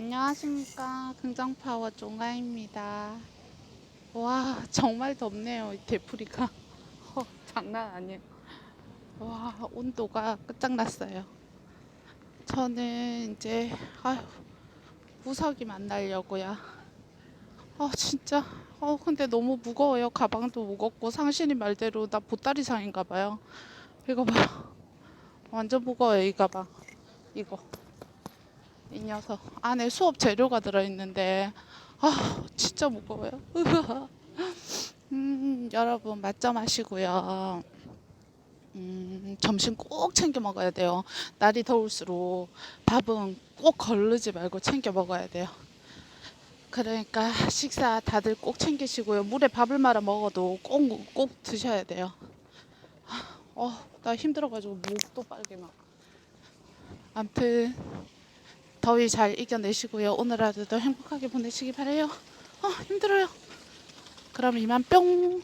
안녕하십니까. 긍정파워 종아입니다. 와, 정말 덥네요. 이 대풀이가. 어, 장난 아니에요. 와, 온도가 끝장났어요. 저는 이제, 아휴, 무석이 만나려고요. 아, 진짜. 어, 근데 너무 무거워요. 가방도 무겁고, 상신이 말대로 나 보따리상인가 봐요. 이거 봐요. 완전 무거워요, 이 가방. 이거. 이 녀석 안에 수업 재료가 들어있는데 아 진짜 무거워요. 음, 여러분 맛점 하시고요. 음, 점심 꼭 챙겨 먹어야 돼요. 날이 더울수록 밥은 꼭 거르지 말고 챙겨 먹어야 돼요. 그러니까 식사 다들 꼭 챙기시고요. 물에 밥을 말아 먹어도 꼭, 꼭 드셔야 돼요. 어, 나 힘들어가지고 목도 빨개 막. 암튼 더위 잘 이겨내시고요. 오늘 하루도 행복하게 보내시기 바래요. 어, 힘들어요. 그럼 이만 뿅.